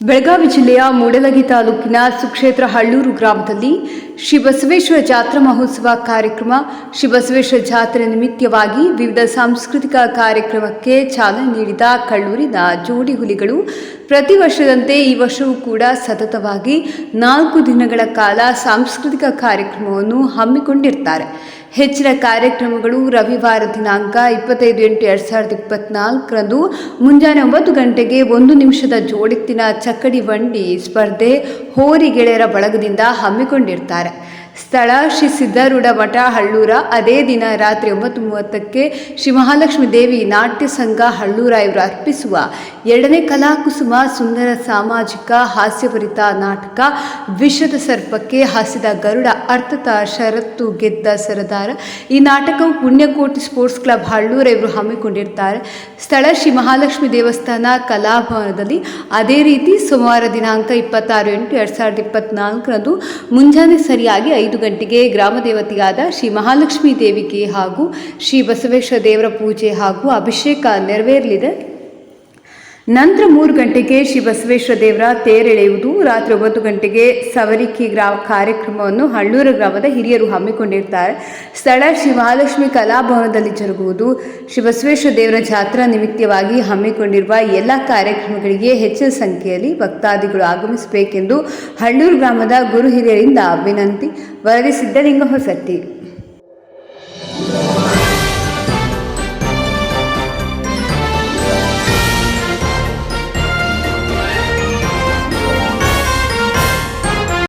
ಬೆಳಗಾವಿ ಜಿಲ್ಲೆಯ ಮೂಡಲಗಿ ತಾಲೂಕಿನ ಸುಕ್ಷೇತ್ರ ಹಳ್ಳೂರು ಗ್ರಾಮದಲ್ಲಿ ಶ್ರೀ ಬಸವೇಶ್ವರ ಜಾತ್ರಾ ಮಹೋತ್ಸವ ಕಾರ್ಯಕ್ರಮ ಶ್ರೀ ಜಾತ್ರೆ ನಿಮಿತ್ತವಾಗಿ ವಿವಿಧ ಸಾಂಸ್ಕೃತಿಕ ಕಾರ್ಯಕ್ರಮಕ್ಕೆ ಚಾಲನೆ ನೀಡಿದ ಕಳ್ಳೂರಿನ ಜೋಡಿ ಹುಲಿಗಳು, ಪ್ರತಿ ವರ್ಷದಂತೆ ಈ ವರ್ಷವೂ ಕೂಡ ಸತತವಾಗಿ ನಾಲ್ಕು ದಿನಗಳ ಕಾಲ ಸಾಂಸ್ಕೃತಿಕ ಕಾರ್ಯಕ್ರಮವನ್ನು ಹಮ್ಮಿಕೊಂಡಿರ್ತಾರೆ. ಹೆಚ್ಚಿನ ಕಾರ್ಯಕ್ರಮಗಳು ರವಿವಾರ ದಿನಾಂಕ ಇಪ್ಪತ್ತೈದು ಎಂಟು ಎರಡು ಸಾವಿರದ ಇಪ್ಪತ್ನಾಲ್ಕರಂದು ಮುಂಜಾನೆ ಒಂಬತ್ತು ಗಂಟೆಗೆ ಒಂದು ನಿಮಿಷದ ಜೋಡೆತ್ತಿನ ಚಕ್ಕಡಿ ಬಂಡಿ ಸ್ಪರ್ಧೆ ಹೋರಿ ಗೆಳೆಯರ ಬಳಗದಿಂದ ಹಮ್ಮಿಕೊಂಡಿರ್ತಾರೆ. ಸ್ಥಳ ಶ್ರೀ ಸಿದ್ಧಾರೂಢ ಮಠ ಹಳ್ಳೂರ ಅದೇ ದಿನ ರಾತ್ರಿ ಒಂಬತ್ತು ಮೂವತ್ತಕ್ಕೆ ಶ್ರೀ ಮಹಾಲಕ್ಷ್ಮಿ ದೇವಿ ನಾಟ್ಯ ಸಂಘ ಹಳ್ಳೂರ ಇವರು ಅರ್ಪಿಸುವ ಎರಡನೇ ಕಲಾಕುಸುಮ ಸುಂದರ ಸಾಮಾಜಿಕ ಹಾಸ್ಯಭರಿತ ನಾಟಕ ವಿಷದ ಸರ್ಪಕ್ಕೆ ಹಸಿದ ಗರುಡ ಅರ್ಥತ ಷರತ್ತು ಗೆದ್ದ ಸರದಾರ. ಈ ನಾಟಕವು ಪುಣ್ಯಕೋಟಿ ಸ್ಪೋರ್ಟ್ಸ್ ಕ್ಲಬ್ ಹಳ್ಳೂರ ಇವರು ಹಮ್ಮಿಕೊಂಡಿರ್ತಾರೆ. ಸ್ಥಳ ಶ್ರೀ ಮಹಾಲಕ್ಷ್ಮಿ ದೇವಸ್ಥಾನ ಕಲಾಭವನದಲ್ಲಿ ಅದೇ ರೀತಿ ಸೋಮವಾರ ದಿನಾಂಕ ಇಪ್ಪತ್ತಾರು ಎಂಟು ಎರಡು ಸಾವಿರದ ಇಪ್ಪತ್ನಾಲ್ಕರಂದು ಮುಂಜಾನೆ ಸರಿಯಾಗಿ ಐದು ಗಂಟೆಗೆ ಗ್ರಾಮ ದೇವತೆಯಾದ ಶ್ರೀ ಮಹಾಲಕ್ಷ್ಮೀ ದೇವಿಗೆ ಹಾಗೂ ಶ್ರೀ ಬಸವೇಶ್ವರ ದೇವರ ಪೂಜೆ ಹಾಗೂ ಅಭಿಷೇಕ ನೆರವೇರಲಿದೆ. ನಂತರ ಮೂರು ಗಂಟೆಗೆ ಶ್ರೀ ಬಸವೇಶ್ವರ ದೇವರ ತೇರೆಳೆಯುವುದು, ರಾತ್ರಿ ಒಂಬತ್ತು ಗಂಟೆಗೆ ಸವರಿಕಿ ಗ್ರಾಮ ಕಾರ್ಯಕ್ರಮವನ್ನು ಹಳ್ಳೂರ ಗ್ರಾಮದ ಹಿರಿಯರು ಹಮ್ಮಿಕೊಂಡಿರ್ತಾರೆ. ಸ್ಥಳ ಶ್ರೀ ಮಹಾಲಕ್ಷ್ಮಿ ಕಲಾಭವನದಲ್ಲಿ ಜರುಗುವುದು ಶ್ರೀ ದೇವರ ಜಾತ್ರಾ ನಿಮಿತ್ತವಾಗಿ ಹಮ್ಮಿಕೊಂಡಿರುವ ಎಲ್ಲ ಕಾರ್ಯಕ್ರಮಗಳಿಗೆ ಹೆಚ್ಚಿನ ಸಂಖ್ಯೆಯಲ್ಲಿ ಭಕ್ತಾದಿಗಳು ಆಗಮಿಸಬೇಕೆಂದು ಹಳ್ಳೂರು ಗ್ರಾಮದ ಗುರು ಹಿರಿಯರಿಂದ ವಿನಂತಿ ವರದಿ ಸಿದ್ದಲಿಂಗ ಹೊಸಟ್ಟಿ